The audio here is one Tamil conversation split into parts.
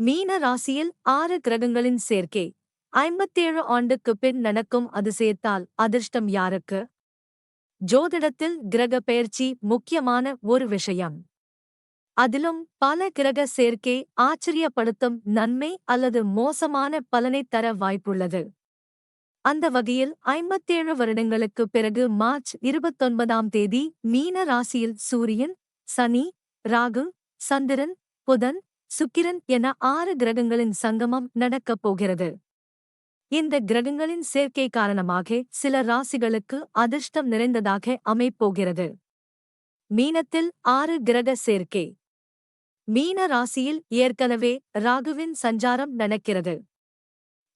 மீன ராசியில் ஆறு கிரகங்களின் சேர்க்கை. ஐம்பத்தேழு ஆண்டுக்கு பின் நடக்கும் அதிசயத்தால் அதிர்ஷ்டம் யாருக்கு? ஜோதிடத்தில் கிரக பெயர்ச்சி முக்கியமான ஒரு விஷயம். அதிலும் பல கிரக சேர்க்கை ஆச்சரியப்படுத்தும் நன்மை அல்லது மோசமான பலனைத் தர வாய்ப்புள்ளது. அந்த வகையில் ஐம்பத்தேழு வருடங்களுக்கு பிறகு மார்ச் இருபத்தொன்பதாம் தேதி மீன ராசியில் சூரியன் சனி ராகு சந்திரன் புதன் சுக்கிரன் என ஆறு கிரகங்களின் சங்கமம் நடக்கப் போகிறது. இந்த கிரகங்களின் சேர்க்கை காரணமாக சில ராசிகளுக்கு அதிர்ஷ்டம் நிறைந்ததாக அமைப்போகிறது மீனத்தில் ஆறு கிரக சேர்க்கை. மீன ராசியில் ஏற்கனவே ராகுவின் சஞ்சாரம் நடக்கிறது.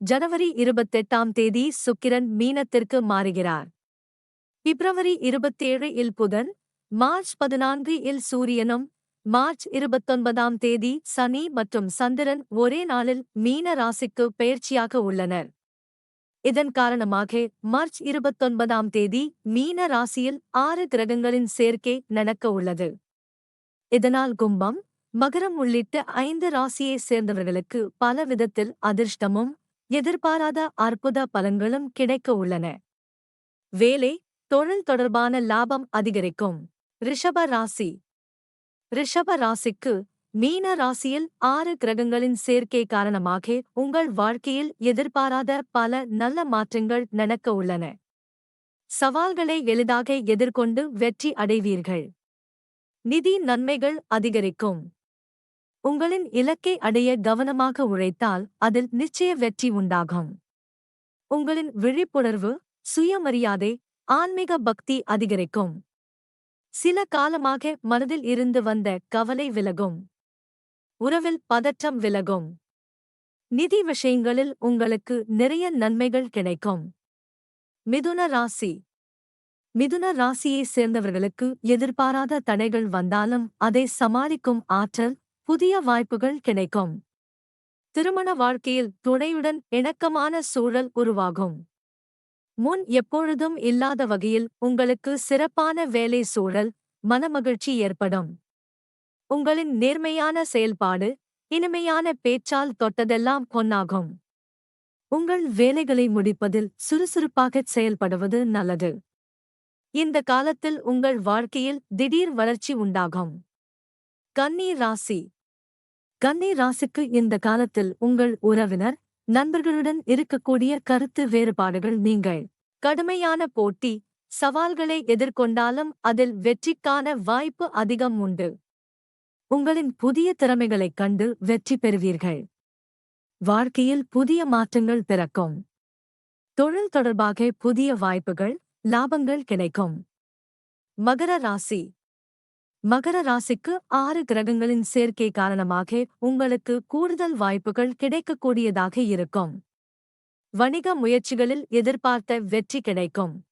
ஜனவரி இருபத்தெட்டாம் தேதி சுக்கிரன் மீனத்திற்கு மாறுகிறார். பிப்ரவரி இருபத்தேழு இல் புதன் மார்ச் பதினான்கு இல் சூரியனும் மார்ச் இருபத்தொன்பதாம் தேதி சனி மற்றும் சந்திரன் ஒரே நாளில் மீன ராசிக்கு பெயர்ச்சியாக உள்ளனர். இதன் காரணமாக மார்ச் இருபத்தொன்பதாம் தேதி மீன ராசியில் ஆறு கிரகங்களின் சேர்க்கை நடக்க உள்ளது. இதனால் கும்பம் மகரம் உள்ளிட்ட ஐந்து ராசியைச் சேர்ந்தவர்களுக்கு பல விதத்தில் அதிர்ஷ்டமும் எதிர்பாராத அற்புத பலன்களும் கிடைக்க உள்ளன. வேலை தொழில் தொடர்பான லாபம் அதிகரிக்கும். ரிஷப ராசி ரிஷப ராசிக்கு மீன ராசியில் ஆறு கிரகங்களின் சேர்க்கை காரணமாக உங்கள் வாழ்க்கையில் எதிர்பாராத பல நல்ல மாற்றங்கள் நடக்க உள்ளன. சவால்களை எளிதாக எதிர்கொண்டு வெற்றி அடைவீர்கள். நிதி நன்மைகள் அதிகரிக்கும். உங்களின் இலக்கை அடைய கவனமாக உழைத்தால் அதில் நிச்சய வெற்றி உண்டாகும். உங்களின் விழிப்புணர்வு சுயமரியாதை ஆன்மீக பக்தி அதிகரிக்கும். சில காலமாக மனதில் இருந்து வந்த கவலை விலகும். உறவில் பதற்றம் விலகும். நிதி விஷயங்களில் உங்களுக்கு நிறைய நன்மைகள் கிடைக்கும். மிதுன ராசி. மிதுன ராசியைச் சேர்ந்தவர்களுக்கு எதிர்பாராத தடைகள் வந்தாலும் அதை சமாளிக்கும் ஆற்றல் புதிய வாய்ப்புகள் கிடைக்கும். திருமண வாழ்க்கையில் துணையுடன் இணக்கமான சூழல் உருவாகும். முன் எப்பொழுதும் இல்லாத வகையில் உங்களுக்கு சிறப்பான வேலை சூழல் மனமகிழ்ச்சி ஏற்படும். உங்களின் நேர்மையான செயல்பாடு இனிமையான பேச்சால் தொட்டதெல்லாம் பொன்னாகும். உங்கள் வேலைகளை முடிப்பதில் சுறுசுறுப்பாகச் செயல்படுவது நல்லது. இந்த காலத்தில் உங்கள் வாழ்க்கையில் திடீர் வளர்ச்சி உண்டாகும். கன்னி ராசி. கன்னி ராசிக்கு இந்த காலத்தில் உங்கள் உறவினர் நண்பர்களுடன் இருக்கக்கூடிய கருத்து வேறுபாடுகள் நீங்கள். கடுமையான போட்டி சவால்களை எதிர்கொண்டாலும் அதில் வெற்றிக்கான வாய்ப்பு அதிகம் உண்டு. உங்களின் புதிய திறமைகளைக் கண்டு வெற்றி பெறுவீர்கள். வாழ்க்கையில் புதிய மாற்றங்கள் பிறக்கும். தொழில் தொடர்பாக புதிய வாய்ப்புகள் லாபங்கள் கிடைக்கும். மகர ராசி மகர ராசிக்கு ஆறு கிரகங்களின் சேர்க்கை காரணமாக உங்களுக்கு கூடுதல் வாய்ப்புகள் கிடைக்கக்கூடியதாக இருக்கும். வணிக முயற்சிகளில் எதிர்பார்த்த வெற்றி கிடைக்கும்.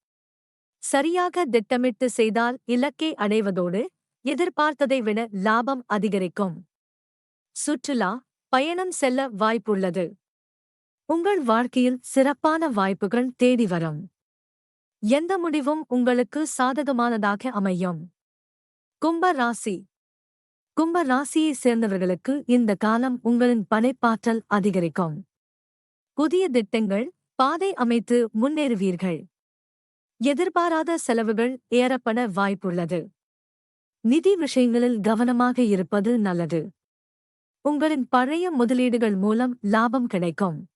சரியாக திட்டமிட்டு செய்தால் இலக்கை அடைவதோடு எதிர்பார்த்ததை விட லாபம் அதிகரிக்கும். சுற்றுலா பயணம் செல்ல வாய்ப்புள்ளது. உங்கள் வாழ்க்கையில் சிறப்பான வாய்ப்புகள் தேடி வரும். எந்த முடிவும் உங்களுக்கு சாதகமானதாக அமையும்? கும்ப ராசி. கும்ப ராசியைச் சேர்ந்தவர்களுக்கு இந்த காலம் உங்களின் படைப்பாற்றல் அதிகரிக்கும். புதிய திட்டங்கள் பாதை அமைத்து முன்னேறுவீர்கள். எதிர்பாராத செலவுகள் ஏறப்பட வாய்ப்புள்ளது. நிதி விஷயங்களில் கவனமாக இருப்பது நல்லது. உங்களின் பழைய முதலீடுகள் மூலம் லாபம் கிடைக்கும்.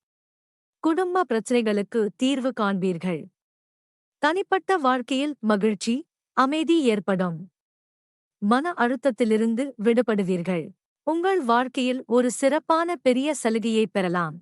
குடும்ப பிரச்சனைகளுக்கு தீர்வு காண்பீர்கள். தனிப்பட்ட வாழ்க்கையில் மகிழ்ச்சி அமைதி ஏற்படும். மன அழுத்தத்திலிருந்து விடுபடுவீர்கள். உங்கள் வாழ்க்கையில் ஒரு சிறப்பான பெரிய சலுகையை பெறலாம்.